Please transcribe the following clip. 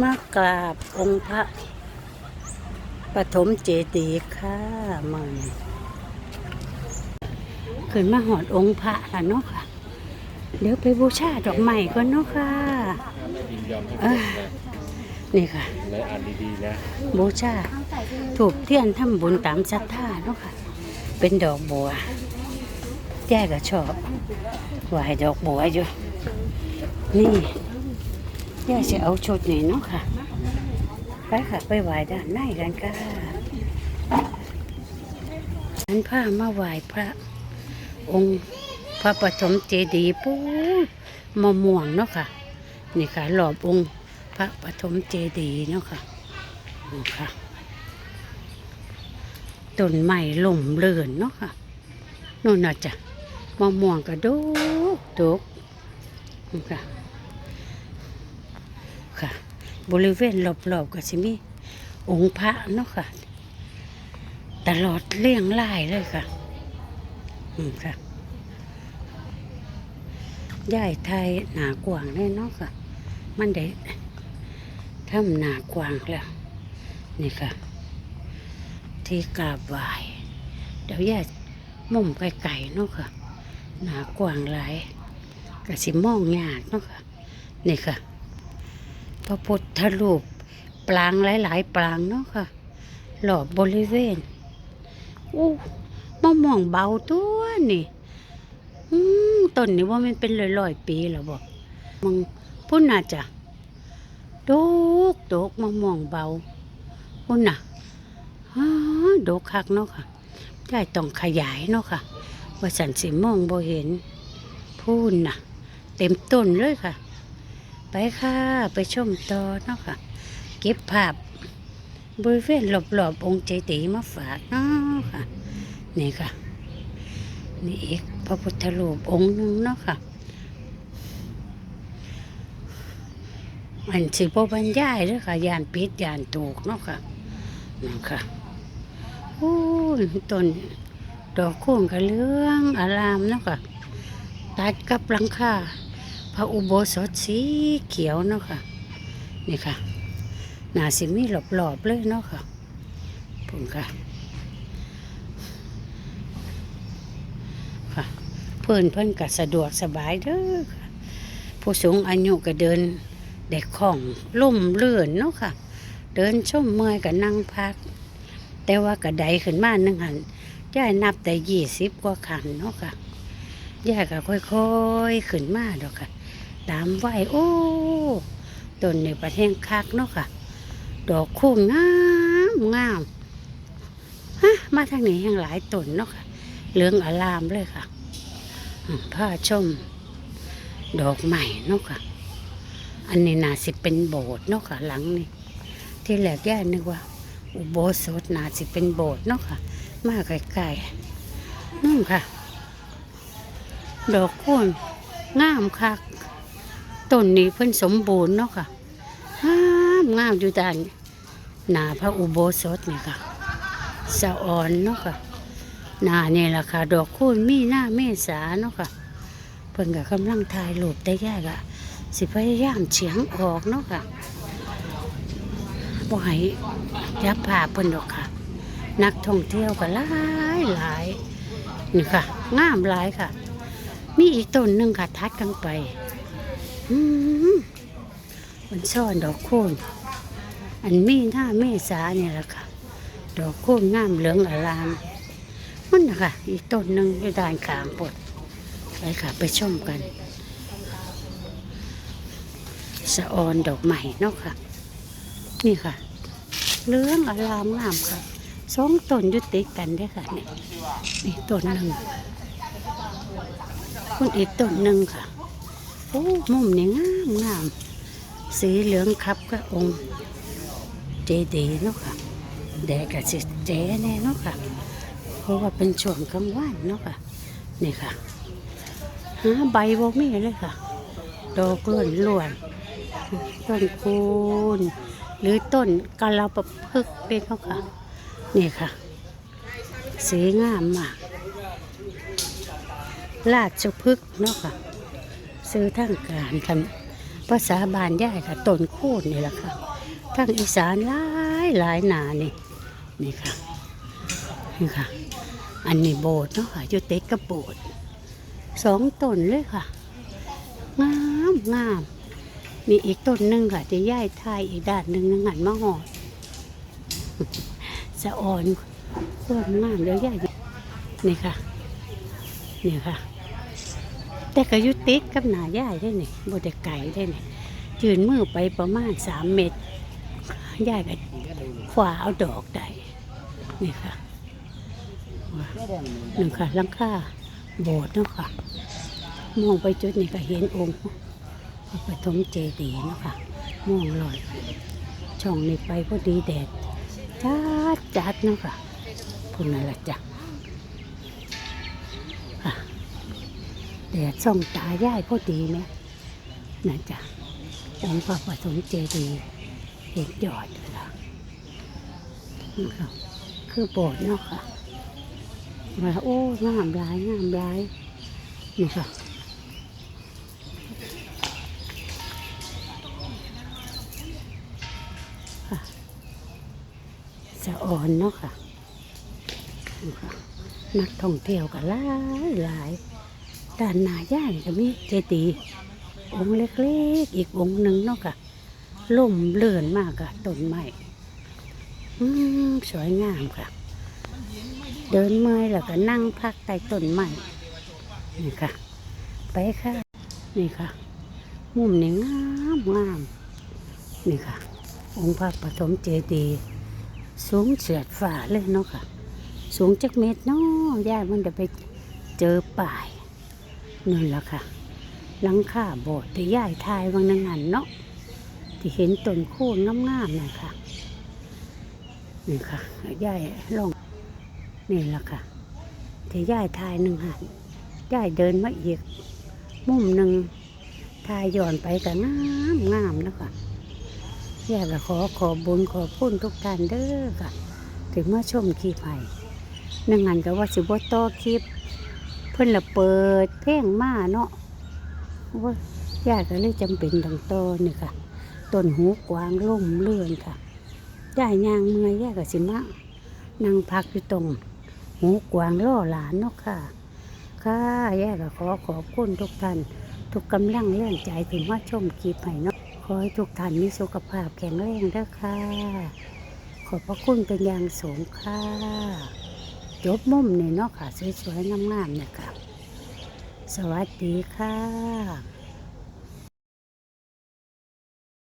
มากราบองค์พระปฐมเจดีย์ค่ะมันขึ้นมาหอดองค์พระแล้วเนาะค่ะ เดี๋ยวไปบูชาดอกไม้ก่อนเนาะค่ะไม่ยินยอมให้เอ้เกิยดนะนี่ค่ะ เลยอ่านดีๆนะบูชาถูกเทียนทำบุญตามศรัทธาเนาะค่ะ เป็นดอกบัวแย่ก็ชอบไหวายดอกบัวอยู่ นี่ ย่จะเอาชุดนี้เนาะค่ะ ไปค่ะไปไหว้ด้านในกันค่ะฉันพามาไหว้พระองค์พระปฐมเจดีย์ปูมะม่วงเนาะค่ะ นี่ค่ะหลอบองค์พระปฐมเจดีย์เนาะค่ะนี่ค่ะต้นไม้ล่มเลื่อนเนาะค่ะนู่นน่ะจ้ะมะม่วงกระดกดกนี่ค่ะค่ะ บริเวณรอบๆก็สิมีองค์พระเนาะค่ะ ตลอดเลี่ยงไล่เลยค่ะ อืมค่ะย่ายไทยหนากว้างเลยเนาะค่ะ มันได้ทำหนากว้างแล้ว นี่ค่ะ ที่กราบไหวเดี๋ยวย่ามุมไกลๆเนาะค่ะ หนากว้างหลายกะสิมองยากเนาะค่ะ นี่ค่ะ ระพุทธรูปปรางหลาย ๆปรางเนาะค่ะ หลอบบริเวณอู้มะม่วงเบาตัวนี่อืมต้นนี่ว่ามันเป็นร้อยๆปีแล้วบอกมึงพุ่นน่าจะดกดกมะม่วงเบาพุ่นน่ะอ้าดกคักเนาะค่ะได้ต้องขยายเนาะค่ะ ว่าสันสิมองบ่เห็นพูนน่ะ เต็มต้นเลยค่ะ ไปค่ะ ไปชมต่อเนาะค่ะ เก็บภาพบริเวณรอบๆองค์เจดีมาฝากเนาะค่ะ นี่ค่ะ นี่อีกพระพุทธรูปองค์หนึงเนาะค่ะอันสิบ่บรรยายเด้อค่ะยานพิษยานถูกเนาะค่ะนั่นค่ะโอ้ยต้นดอกโค้งกระเลืองอารามเนาะค่ะ ตัดกับหลังคา พระอุโบสถสีเขียวเนาะค่ะ นี่ค่ะหนาสิมีหลอบๆเลยเนาะค่ะผมค่ะ ค่ะ เพื่อนเพื่อนก็สะดวกสบายเด้อผู้สูงอายุก็เดินเด็กของลุ่มเลื่อนเนาะค่ะ เดินชมเมื่อยก็นั่งพัก แต่ว่ากระไดขึ้นมาหนึ่งหันย่ายนับแต่ยี่สิบกว่าขันเนาะค่ะย่าก็ค่อยๆขึ้นมาดอกค่ะ ตามไหวโอ้ต้นในประเทศคักเนาะค่ะ ดอกคู่งามงามฮะมาทางนี้ยังหลายต้นเนาะค่ะเหลืองอลามเลยค่ะผ้าชม ดอกใหม่เนาะค่ะ อันนี้น่าสิเป็นโบสถ์เนาะค่ะ หลังนี่ที่แหลกย่นึกว่า อุโบสถน่าสิเป็นโบสถ์เนาะค่ะ มาไกลๆนู่นค่ะ ดอกโคนงามคัก ต้นนี้เพิ่นสมบูรณ์เนาะค่ะงามงามอยู่ด้านหน้าพระอุโบสถนี่ค่ะสะออนเนาะค่ะหน้านี่แหละค่ะ ดอกโคนมีหน้าเมษาเนาะค่ะเพิ่นก็กำลังถ่ายรูปได้แยกอะสิพยายามเฉียงออกเนาะค่ะบ่ให้ยับภาเพิ่นดอกค่ะ นักท่องเที่ยวก็หลายหลายนี่ค่ะงามหลายค่ะ มีอีกต้นหนึ่งค่ะทัดกันไป มันซ่อนดอกโคนอันมีหน้าเมษาเนี่ยแหละค่ะ ดอกโคนงามเหลืองอลามมันนะคะอีกต้นหนึ่งอยู่ด้านขางปดไปค่ะ ไปชมกัน สะออนดอกใหม่เนาะค่ะ นี่ค่ะเหลืองอลามงามค่ะสองต้นยุติดกันได้ค่ะนี่นี่ต้นหนึ่งคุณอีกต้นหนึ่งค่ะ โอ้มุมนี่งามงาม สีเหลืองครับก็องค์เจดีเนาะค่ะแดดกับสิเจแน่เนาะค่ะ เพราะว่าเป็นช่วงกลางวันเนาะค่ะ นี่ค่ะหาใบบ่มีเลยค่ะ ดอกล้วนล้วนต้นคูนหรือต้นกะลาปะพึกษ์เด็กเนาะค่ะ นี่ค่ะ สีงามมาก ราชพฤกษ์เนาะค่ะ ซื้อทางการคันภาษาบานย่ายค่ะต้นคูนนี่แหละค่ะทางอีสานหลายหลายหนานี่นี่ค่ะนี่ค่ะ อันนี้โบสถ์เนาะค่ะอยู่ติดกับโบสถ์สองต้นเลยค่ะงามงามมีอีกต้นหนึ่งค่ะจะย่ายทายอีกด้านหนึ่งนึงหันมาหอดสะอ่อนความงามแล้วย่ายนี่ค่ะนี่ค่ะ แต่ก็ยุติดกับหนาย่ายได้นี่บไดไก่ได้นี่ยืนมือไปประมาณสามเมตรย่ายก็ขวาเอาดอกได้นี่ค่ะนี่ค่ะลังค่าโบสถ์เนาะค่ะ มองไปจุดนี้ก็เห็นองค์พระปฐมเจดีย์เนาะค่ะมองลอยช่องนี้ไปพอดีแดดจัดจัดเนาะค่ะพุ่นนั่นละจ้ะ แดดส่องตาย่ายพอดีไหมนั่นจ้ะองค์พระปฐมเจดีย์เห็นยอดเลยล่ะนี่ค่ะคือโบสถ์เนาะค่ะมาโอ้งามหลายงามหลายนี่ค่ะสะอ่อนเนาะค่ะนี่ค่ะ นักท่องเที่ยวก็หลายหลาย ด้านหน้าย่ายก็มีเจดีย์องค์เล็กๆ อีกองค์หนึ่งเนาะค่ะล่มเลื่อนมากค่ะต้นไม้สวยงามค่ะ เดินเมื่อยแล้วก็นั่งพักใต้ต้นไม้นี่ค่ะ ไปค่ะ นี่ค่ะ มุมนี่งามงามนี่ค่ะ องค์พระปฐมเจดีย์สูงเสียดฝ่าเลยเนาะค่ะ สูงจักเม็ดเนาะย่ามันจะไปเจอป่าย นั่นแหละค่ะหลังคาโบสถ์ที่ย่ายทายวังนังหันเนาะที่เห็นต้นโค่นงามๆน่ะค่ะนี่ค่ะย่ายลองนี่แหละค่ะที่ย่ายทายหนึ่งหันย่ายเดินมาอีก มุมหนึ่งทายย้อนไปก็งามงามนะคะอยากจะขอขอบุญขอพุ่นทุกท่านเด้อค่ะ ถึงเมาชมคลิปให้นั่งงานก็ว่าสิบ่ต่อคลิป เพิ่นละเปิดเพลงมาเนาะว่าญาติก็เลยจำเป็นต้องต่อนี่ค่ะต้นหูกวางล่มเลื่อนค่ะย่ายยางเมื่อยย่ายก็สิมานั่งพักอยู่ตรง หูกวางล่อหลานเนาะค่ะ ค่ะย่าก็ขอขอบคุณทุกท่านทุกกำลังแรงใจถึงมาชมคลิปให้เนาะขอให้ทุกท่านมีสุขภาพแข็งแรงด้อค่ะ ขอบพระคุณเป็นอย่างสูงค่ะ จบมุมนี่เนาะค่ะ สวยๆงามๆเนี่ยค่ะ สวัสดีค่ะ